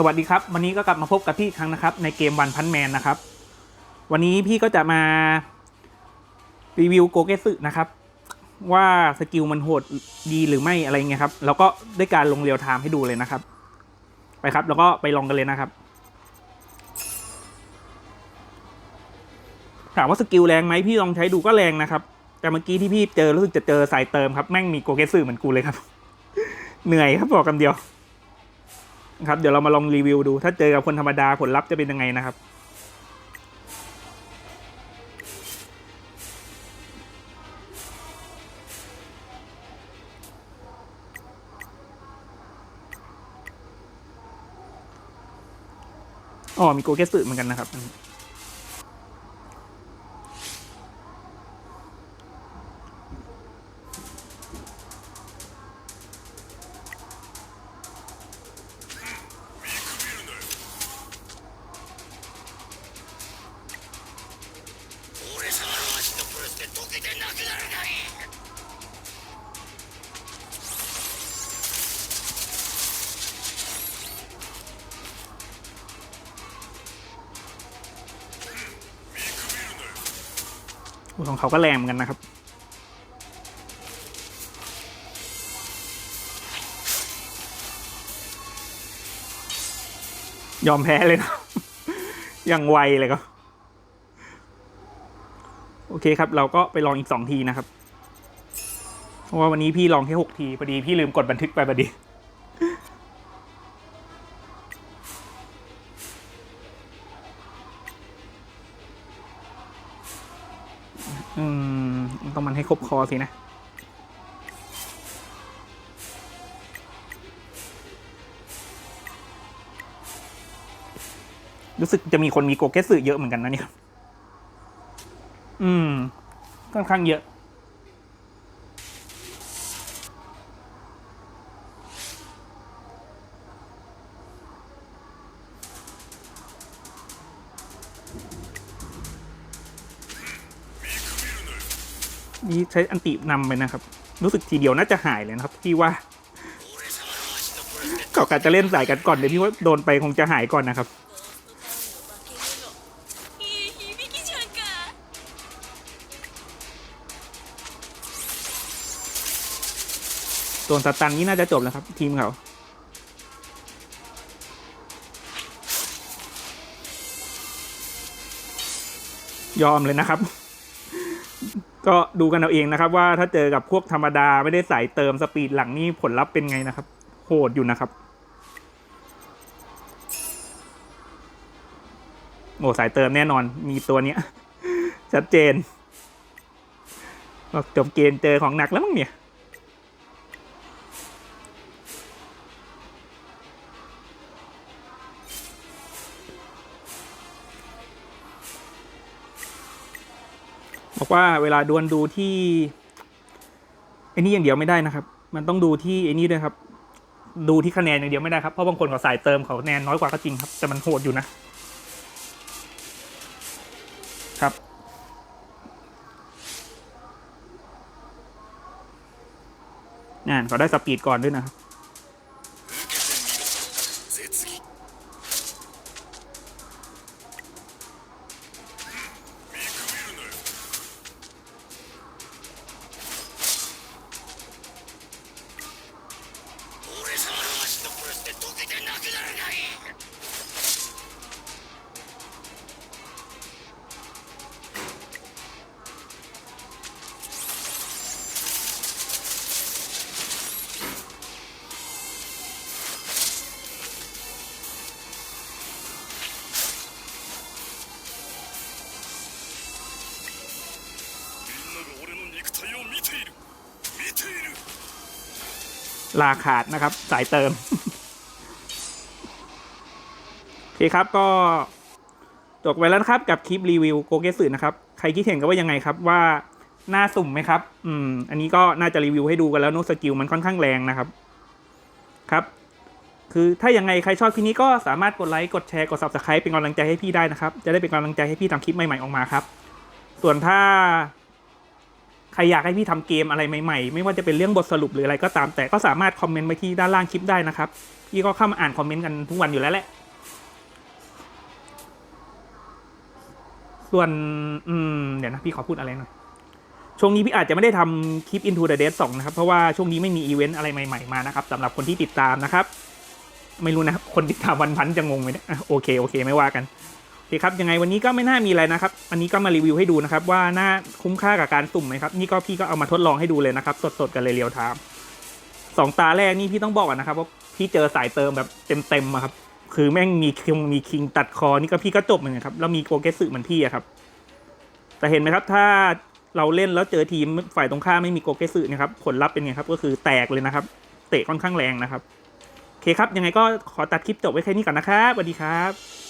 สวัสดีครับ วันนี้ก็กลับมาพบกับพี่อีกครั้งนะครับ ในเกมวันพันแมนนะครับ วันนี้พี่ก็จะมารีวิวโกเกสึนะครับ ว่าสกิลมันโหดดีหรือไม่อะไรเงี้ยครับ แล้วก็ด้วยการลงเรียวไทม์ให้ดูเลยนะครับ ไปครับ แล้วก็ไปลองกันเลยนะครับ ถามว่าสกิลแรงไหมพี่ลองใช้ดูก็แรงนะครับ แต่เมื่อกี้ที่พี่เจอรู้สึกจะเจอสายเติมครับแม่งมีโกเกสึเหมือนกูเลยครับ เหนื่อยครับบอกคำเดียว ครับเดี๋ยวเรามาลองรีวิวดู ถ้าเจอกับคนธรรมดาผลลัพธ์จะเป็นยังไงนะครับ อ๋อมีโกเกสึเหมือนกันนะครับ ของเขาก็แรงเหมือนกันนะครับ ยอมแพ้เลยนะย่างไวเลยก็โอเคครับ เราก็ไปลองอีกสองทีนะครับ เพราะว่าวันนี้พี่ลองแค่หกทีพอดีพี่ลืมกดบันทึกไปพอดี อืมต้องมันให้ครบคอสินะรู้สึกจะมีคนมีโกเกสึเยอะเหมือนกันนะเนี่ย อืม ค่อนข้างเยอะ นี่ใช้อันตีนำไปนะครับ รู้สึกทีเดียวน่าจะหายเลยนะครับพี่ว่าก่อกาจะเล่นสายกันก่อนเดี๋ยวพี่ว่าโดนไปคงจะหายก่อนนะครับโดนสตันนี้น่าจะจบแล้วครับ ทีมเขายอมเลยนะครับ ก็ดูกันเอาเองนะครับ ว่าถ้าเจอกับพวกธรรมดาไม่ได้ใส่เติมสปีดหลังนี่ผลลัพธ์เป็นไงนะครับ โหดอยู่นะครับโอ้สายเติมแน่นอนมีตัวเนี้ย ชัดเจนบอกจบเกมเจอของหนักแล้วมั้งเนี่ย บอกว่าเวลาดวลดูที่ไอ้นี่อย่างเดียวไม่ได้นะครับ มันต้องดูที่ไอ้นี่ด้วยครับ ดูที่คะแนนอย่างเดียวไม่ได้ครับ เพราะบางคนเขาสายเติมเขาคะแนนน้อยกว่าก็จริงครับ แต่มันโหดอยู่นะครับงานเขาได้สปีดก่อนด้วยนะครับ ลาขาดนะครับ สายเติมโอเคครับก็จบไปแล้วครับกับคลิปรีวิวโกเกสึนะครับ ใครคิดเห็นกันว่ายังไงครับว่าน่าสุ่มไหมครับ อืม อันนี้ก็น่าจะรีวิวให้ดูกันแล้วโน้ตสกิลมันค่อนข้างแรงนะครับ ครับ คือถ้ายังไงใครชอบคลิปนี้ก็สามารถกดไลค์กดแชร์กด subscribe เป็นกำลังใจให้พี่ได้นะครับ จะได้เป็นกำลังใจให้พี่ทำคลิปใหม่ๆออกมาครับ ส่วนถ้า รรอยากให้พี่ทำเกมอะไรใหม่ๆ ไม่ว่าจะเป็นเรื่องบทสรุปหรืออะไรก็ตามแต่ก็สามารถคอมเมนต์ไว้ที่ด้านล่างคลิปได้นะครับพี่ก็เข้ามาอ่านคอมเมนต์กันทุกวันอยู่แล้วแหละ ส่วนอืมเดี๋ยวนะพี่ขอพูดอะไรหน่อยช่วงนี้พี่อาจจะไม่ได้ทำคลิป Into the Dead 2 นะครับ เพราะว่าช่วงนี้ไม่มีอีเวนต์อะไรใหม่ๆมานะครับสำหรับคนที่ติดตามนะครับ ไม่รู้นะครับ คนติดตามวันพันจะงงไหมเนี่ยอะโอเค โอเค ไม่ว่ากัน เคครับยังไงวันนี้ก็ไม่น่ามีอะไรนะครับ อันนี้ก็มารีวิวให้ดูนะครับ ว่าน่าคุ้มค่ากับการสุ่มไหมครับ นี่ก็พี่ก็เอามาทดลองให้ดูเลยนะครับ สดๆกันเลยเรียวไทม์สองตาแรกนี่พี่ต้องบอกก่อนนะครับว่าพี่เจอสายเติมแบบเต็มๆอะครับ คือแม่งมีคิงมีคิงตัดคอนี่ก็พี่ก็จบเหมือนกันครับแล้วมีโกเกสึเหมือนพี่อะครับ แต่เห็นไหมครับถ้าเราเล่นแล้วเจอทีมฝ่ายตรงข้ามไม่มีโกเกสึนะครับผลลัพธ์เป็นไงครับก็คือแตกเลยนะครับ เตะค่อนข้างแรงนะครับโอเคครับยังไงก็ขอตัดคลิปจบไว้แค่นี้ก่อนนะครับสวัสดีครับ